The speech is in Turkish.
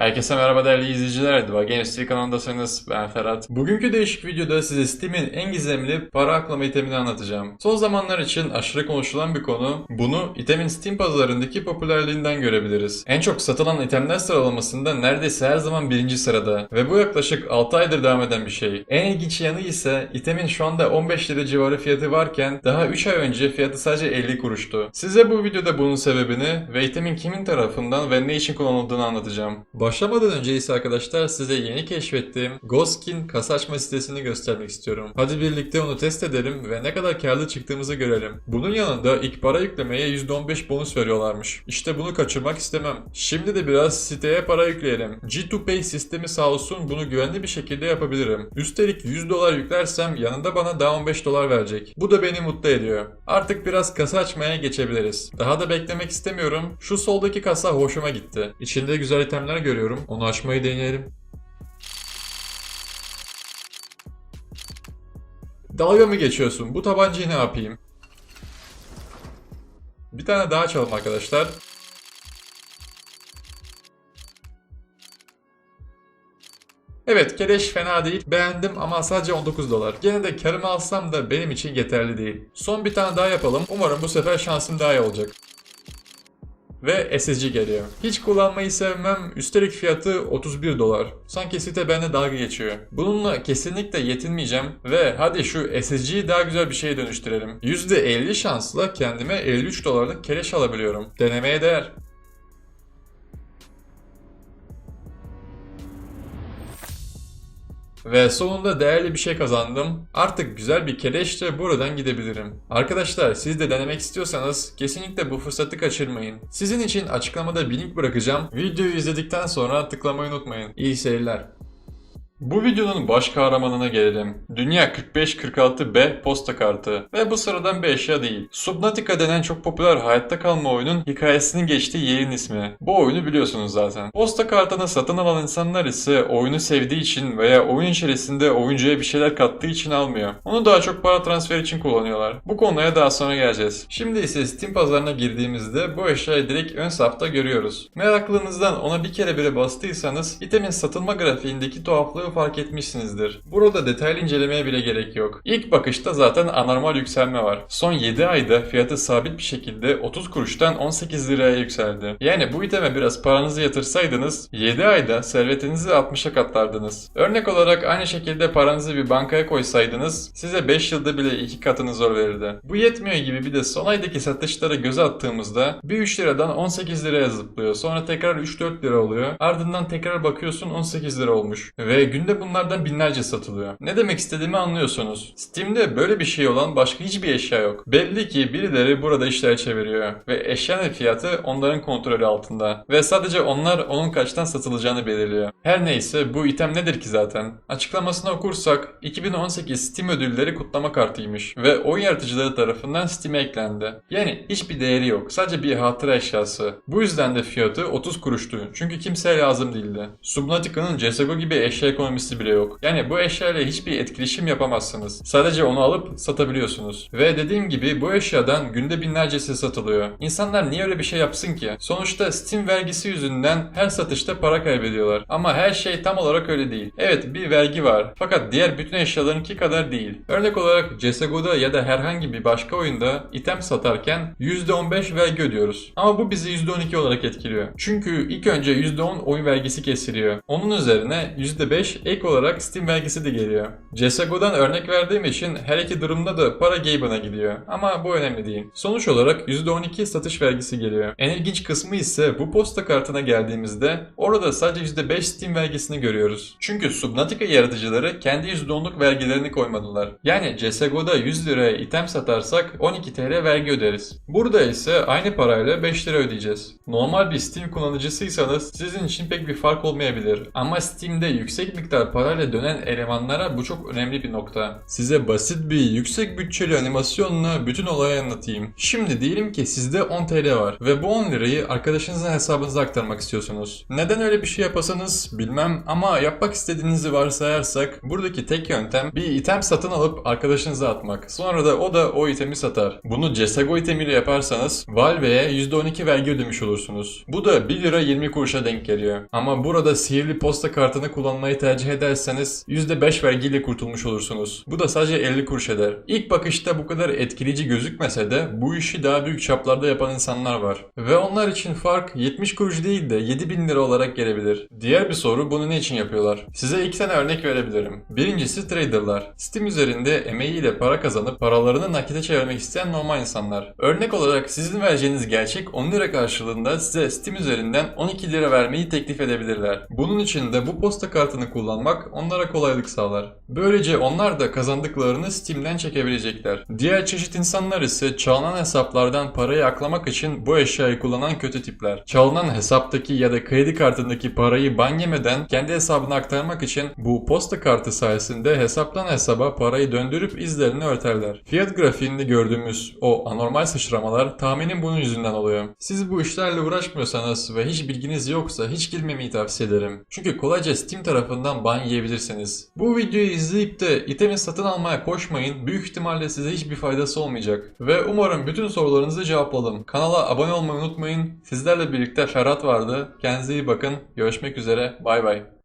Herkese merhaba değerli izleyiciler. Deva Games TV kanalındasınız. Ben Ferhat. Bugünkü değişik videoda size Steam'in en gizemli para aklama itemini anlatacağım. Son zamanlar için aşırı konuşulan bir konu. Bunu itemin Steam pazarındaki popülerliğinden görebiliriz. En çok satılan itemler sıralamasında neredeyse her zaman birinci sırada. Ve bu yaklaşık 6 aydır devam eden bir şey. En ilginç yanı ise itemin şu anda 15 lira civarı fiyatı varken daha 3 ay önce fiyatı sadece 50 kuruştu. Size bu videoda bunun sebebini ve itemin kimin tarafından ve ne için kullanıldığını anlatacağım. Başlamadan önce ise arkadaşlar size yeni keşfettiğim Ghoskin kasa açma sitesini göstermek istiyorum. Hadi birlikte onu test edelim ve ne kadar karlı çıktığımızı görelim. Bunun yanında ilk para yüklemeye %15 bonus veriyorlarmış. İşte bunu kaçırmak istemem. Şimdi de biraz siteye para yükleyelim. G2Pay sistemi sağ olsun bunu güvenli bir şekilde yapabilirim. Üstelik 100 dolar yüklersem yanında bana daha 15 dolar verecek. Bu da beni mutlu ediyor. Artık biraz kasa açmaya geçebiliriz. Daha da beklemek istemiyorum. Şu soldaki kasa hoşuma gitti. İçinde güzel itemler görüyorum. Onu açmayı deneyelim. Dalga mı geçiyorsun? Bu tabancayı ne yapayım? Bir tane daha açalım arkadaşlar. Evet keleş fena değil. Beğendim ama sadece 19 dolar. Gene de karımı alsam da benim için yeterli değil. Son bir tane daha yapalım. Umarım bu sefer şansım daha iyi olacak. Ve SSG geliyor. Hiç kullanmayı sevmem. Üstelik fiyatı 31 dolar. Sanki site benimle dalga geçiyor. Bununla kesinlikle yetinmeyeceğim. Ve hadi şu SSG'yi daha güzel bir şeye dönüştürelim. %50 şansla kendime 53 dolarlık keleş alabiliyorum. Denemeye değer. Ve sonunda değerli bir şey kazandım. Artık güzel bir keleşle buradan gidebilirim. Arkadaşlar siz de denemek istiyorsanız kesinlikle bu fırsatı kaçırmayın. Sizin için açıklamada bir link bırakacağım. Videoyu izledikten sonra tıklamayı unutmayın. İyi seyirler. Bu videonun baş kahramanına gelelim. Dünya 4546B posta kartı. Ve bu sıradan bir eşya değil. Subnautica denen çok popüler hayatta kalma oyunun hikayesinin geçtiği yerin ismi. Bu oyunu biliyorsunuz zaten. Posta kartını satın alan insanlar ise oyunu sevdiği için veya oyun içerisinde oyuncuya bir şeyler kattığı için almıyor. Onu daha çok para transfer için kullanıyorlar. Bu konuya daha sonra geleceğiz. Şimdi ise Steam pazarına girdiğimizde bu eşyayı direkt ön safta görüyoruz. Meraklılığınızdan ona bir kere bile bastıysanız itemin satılma grafiğindeki tuhaflığı fark etmişsinizdir. Burada detaylı incelemeye bile gerek yok. İlk bakışta zaten anormal yükselme var. Son 7 ayda fiyatı sabit bir şekilde 30 kuruştan 18 liraya yükseldi. Yani bu iteme biraz paranızı yatırsaydınız 7 ayda servetinizi 60'a katlardınız. Örnek olarak aynı şekilde paranızı bir bankaya koysaydınız size 5 yılda bile 2 katını zor verirdi. Bu yetmiyor gibi bir de son aydaki satışlara göze attığımızda bir 3 liradan 18 liraya zıplıyor. Sonra tekrar 3-4 lira oluyor. Ardından tekrar bakıyorsun 18 lira olmuş. Ve günde bunlardan binlerce satılıyor. Ne demek istediğimi anlıyorsunuz. Steam'de böyle bir şey olan başka hiçbir eşya yok. Belli ki birileri burada işler çeviriyor. Ve eşyanın fiyatı onların kontrolü altında. Ve sadece onlar onun kaçtan satılacağını belirliyor. Her neyse bu item nedir ki zaten? Açıklamasını okursak 2018 Steam ödülleri kutlama kartıymış. Ve oyun yaratıcıları tarafından Steam'e eklendi. Yani hiçbir değeri yok. Sadece bir hatıra eşyası. Bu yüzden de fiyatı 30 kuruştu. Çünkü kimseye lazım değildi. Subnautica'nın CSGO gibi eşya ekonomisi bile yok. Yani bu eşyayla hiçbir etkileşim yapamazsınız. Sadece onu alıp satabiliyorsunuz. Ve dediğim gibi bu eşyadan günde binlercesi satılıyor. İnsanlar niye öyle bir şey yapsın ki? Sonuçta Steam vergisi yüzünden her satışta para kaybediyorlar. Ama her şey tam olarak öyle değil. Evet bir vergi var. Fakat diğer bütün eşyalarınki kadar değil. Örnek olarak CSGO'da ya da herhangi bir başka oyunda item satarken %15 vergi ödüyoruz. Ama bu bizi %12 olarak etkiliyor. Çünkü ilk önce %10 oyun vergisi kesiliyor. Onun üzerine %5 ek olarak Steam vergisi de geliyor. CSGO'dan örnek verdiğim için her iki durumda da para Gaben'a gidiyor. Ama bu önemli değil. Sonuç olarak %12 satış vergisi geliyor. En ilginç kısmı ise bu posta kartına geldiğimizde orada sadece %5 Steam vergisini görüyoruz. Çünkü Subnautica yaratıcıları kendi %10'luk vergilerini koymadılar. Yani CSGO'da 100 liraya item satarsak 12 TL vergi öderiz. Burada ise aynı parayla 5 lira ödeyeceğiz. Normal bir Steam kullanıcısıysanız sizin için pek bir fark olmayabilir. Ama Steam'de yüksek miktar parayla dönen elemanlara bu çok önemli bir nokta. Size basit bir yüksek bütçeli animasyonla bütün olayı anlatayım. Şimdi diyelim ki sizde 10 TL var ve bu 10 lirayı arkadaşınızın hesabınıza aktarmak istiyorsunuz. Neden öyle bir şey yapasanız bilmem ama yapmak istediğinizi varsayarsak buradaki tek yöntem bir item satın alıp arkadaşınıza atmak. Sonra da o da o itemi satar. Bunu CSGO itemiyle yaparsanız Valve'ye %12 vergi ödemiş olursunuz. Bu da 1 lira 20 kuruşa denk geliyor. Ama burada sihirli posta kartını kullanmayı tercih ederseniz %5 vergiyle kurtulmuş olursunuz. Bu da sadece 50 kuruş eder. İlk bakışta bu kadar etkileyici gözükmese de bu işi daha büyük çaplarda yapan insanlar var. Ve onlar için fark 70 kuruş değil de 7000 lira olarak gelebilir. Diğer bir soru bunu ne için yapıyorlar? Size iki tane örnek verebilirim. Birincisi traderlar. Steam üzerinde emeğiyle para kazanıp paralarını nakite çevirmek isteyen normal insanlar. Örnek olarak sizin vereceğiniz gerçek 10 lira karşılığında size Steam üzerinden 12 lira vermeyi teklif edebilirler. Bunun için de bu posta kartını kullanmak onlara kolaylık sağlar. Böylece onlar da kazandıklarını Steam'den çekebilecekler. Diğer çeşit insanlar ise çalınan hesaplardan parayı aklamak için bu eşyayı kullanan kötü tipler. Çalınan hesaptaki ya da kredi kartındaki parayı ban yemeden kendi hesabına aktarmak için bu posta kartı sayesinde hesaptan hesaba parayı döndürüp izlerini örterler. Fiyat grafiğinde gördüğümüz o anormal sıçramalar tahminim bunun yüzünden oluyor. Siz bu işlerle uğraşmıyorsanız ve hiç bilginiz yoksa hiç girmemeyi tavsiye ederim. Çünkü kolayca Steam tarafından ban yiyebilirsiniz. Bu videoyu izleyip de itemi satın almaya koşmayın. Büyük ihtimalle size hiçbir faydası olmayacak. Ve umarım bütün sorularınızı cevapladım. Kanala abone olmayı unutmayın. Sizlerle birlikte Ferhat vardı. Kendinize iyi bakın. Görüşmek üzere. Bay bay.